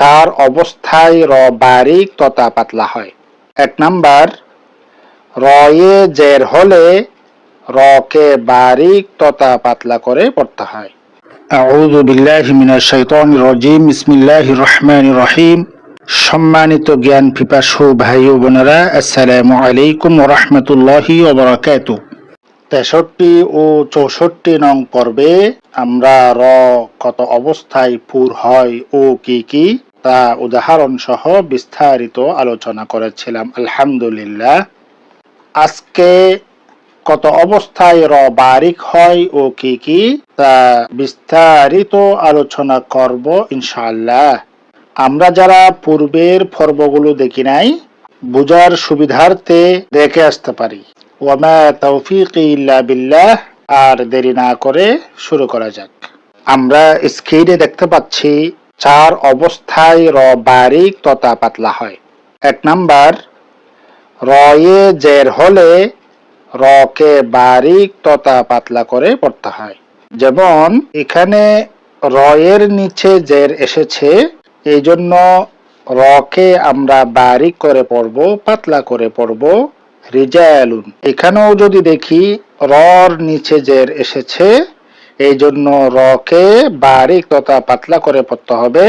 চার অবস্থায় র বারিক তথা পাতলা হয়। এক নাম্বার রয়ে জের হলে রকে বারিক তথা পাতলা করে পড়তে হয়। আউযু বিল্লাহি মিনাশ শাইতানির রাজিম বিসমিল্লাহির রহমানির রহিম। সম্মানিত জ্ঞান পিপাসু ভাই ও বোনেরা আসসালামু আলাইকুম ওয়া রাহমাতুল্লাহি ওয়া বারাকাতুহু। তেষট্টি ও চৌষট্টি নং পর্বে আমরা র কত অবস্থায় পুর হয় ও কি কি তা উদাহরণ সহ বিস্তারিত আলোচনা করেছিলাম, আলহামদুলিল্লাহ। আজকে কত অবস্থায় র বারিক হয় ও কি কি তা বিস্তারিত আলোচনা করব ইনশাআল্লাহ। আমরা যারা পূর্বের পর্বগুলো দেখি নাই, বুঝার সুবিধার্থে দেখে আসতে পারি। ওয়ামা তৌফিক ইল্লা বিল্লাহ, আর দেরি না করে শুরু করা যাক। আমরা স্ক্রিনে দেখতে পাচ্ছি, চার অবস্থায় র বারিক তথা পাতলা হয়। এক নাম্বার, রয়ে জের হলে রকে বারিক তথা পাতলা করে পড়তে হয়। যেমন, এখানে রয়ের নিচে জের এসেছে এই জন্য রকে আমরা বারিক করে পড়ব, পাতলা করে পড়ব রিজালুন। এখানেও যদি দেখি, রর নিচে জের এসেছে, এই জন্য রকে বারিক তথা পাতলা করে পড়তে হবে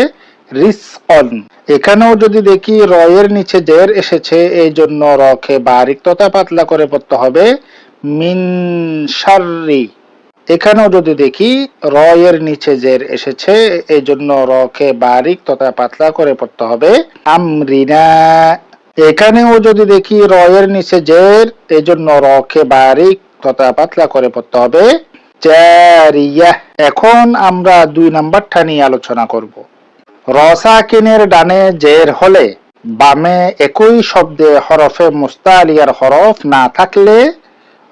রিসকন এখানেও যদি দেখি, রয়ের নিচে জের এসেছে, এই জন্য রকে বারিক তথা পাতলা করে পড়তে হবে, মিন শাররি। এখানেও যদি দেখি, রয়ের নিচে জের এসেছে, এই জন্য রকে বারিক তথা পাতলা করে পড়তে হবে, আমরিনা। এখানেও যদি দেখি রয়ের নিচে জের এই জন্য রকে বারিক তথা পাতলা করে পড়তে হবে। এখন আমরা দুই নাম্বারটা নিয়ে আলোচনা করব। রসাকিনের ডানে জের হলে বামে একই শব্দে হরফে মুস্তালিয়ার হরফ না থাকলে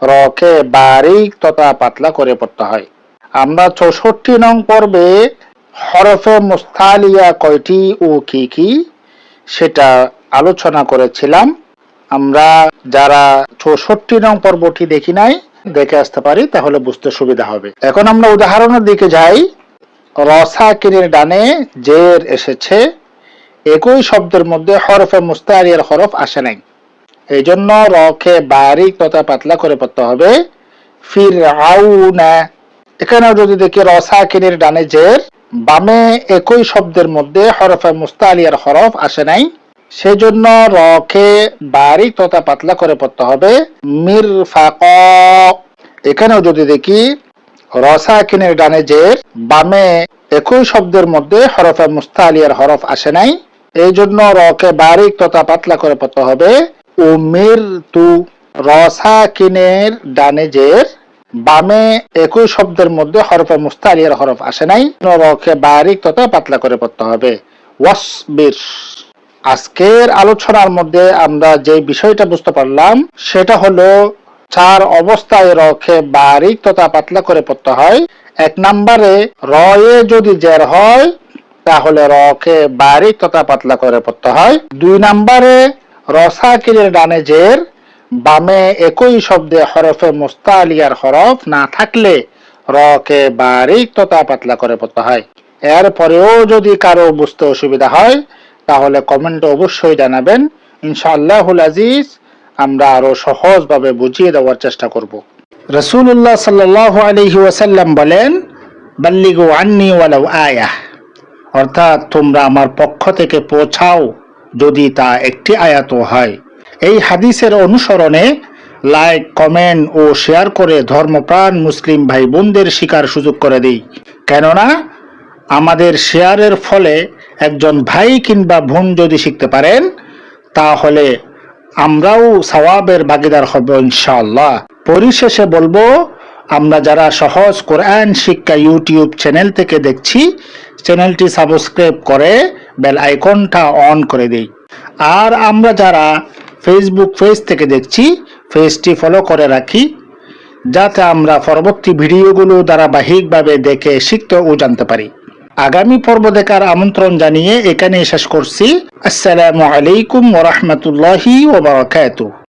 রকে বারিক তথা পাতলা করে পড়তে হয়। আমরা চৌষট্টি নং পর্বে হরফে মুস্তালিয়া কয়টি ও কি কি সেটা আলোচনা করেছিলাম। আমরা যারা চৌষট্টি নং পর্বটি দেখি নাই, দেখে আসতে পারি, তাহলে বুঝতে সুবিধা হবে। এখন আমরা উদাহরণের দিকে যাই। রসাকিনের ডানে জের এসেছে। একই শব্দের মধ্যে হরফে মুস্তারিয়ার হরফ আসে নাই। এই জন্য রকে বারিক তথা পাতলা করে পড়তে হবে। ফির আউনা এখানেও যদি দেখি রসাকিনের ডানে জের, বামে একই শব্দের মধ্যে হরফে মুস্তালিয়ার হরফ আসে নাই। সেজন্য রকে বারিক তথা পাতলা করে পড়তে হবে। মির ফাক এখানেও যদি দেখি, রসাকিনের ডানে জের বামে একই শব্দের মধ্যে হরফে মুস্তালিয়ার হরফ আসে নাই এই জন্য রকে বারিক তথা পাতলা করে পড়তে হবে। উমির তু রসাকিনের ডানে জের বামে একই শব্দের মধ্যে হরফে মুস্তালিয়ার হরফ আসে নাই রকে বারিক তথা পাতলা করে পড়তে হবে। ওয়াসবির। আজকের আলোচনার মধ্যে আমরা যে বিষয়টা বুঝতে পারলাম, সেটা হলো চার অবস্থায় রকে বারিক তথা পাতলা করে পড়তে হয়। এক নম্বরে, রয়ে যদি জের হয়, তাহলে রকে বারিক তথা পাতলা করে পড়তে হয়। দুই নম্বরে রসাকিরের ডানে জের, বামে একই শব্দে হরফে মুস্তালিয়ার হরফ না থাকলে রকে বারিক তথা পাতলা করে পড়তে হয়। এরপরেও যদি কারও বুঝতে অসুবিধা হয় তাহলে কমেন্টে অবশ্যই জানাবেন। ইনশাআল্লাহুল আজিজ, আমরা আরও সহজভাবে বুঝিয়ে দেওয়ার চেষ্টা করব। রসুল্লাহ সাল্লাহ আলহি ওয়াসাল্লাম বলেন, বাল্লিগু আন্নি ওয়ালাউ আয়াহ অর্থাৎ তোমরা আমার পক্ষ থেকে পৌঁছাও যদি তা একটি আয়াত হয়। এই হাদিসের অনুসরণে লাইক কমেন্ট ও শেয়ার করে ধর্মপ্রাণ মুসলিম ভাই বোনদের শিকার সুযোগ করে দিই। কেননা, আমাদের শেয়ারের ফলে একজন ভাই কিংবা বোন যদি শিখতে পারেন, তাহলে আমরাও সওয়াবের ভাগিদার হব ইনশাআল্লাহ। পরিশেষে বলব, আমরা যারা সহজ কোরআন শিক্ষা ইউটিউব চ্যানেল থেকে দেখছি, চ্যানেলটি সাবস্ক্রাইব করে বেল আইকনটা অন করে দিই। আর আমরা যারা ফেসবুক পেজ থেকে দেখছি, পেজটি ফলো করে রাখি, যাতে আমরা পরবর্তী ভিডিওগুলো ধারাবাহিকভাবে দেখে শিখতে ও জানতে পারি। আগামী পর্ব দেখার আমন্ত্রণ জানিয়ে এখানে শেষ করছি। আসসালামু আলাইকুম ওরহমতুল্লাহি ওবরাকাতুহ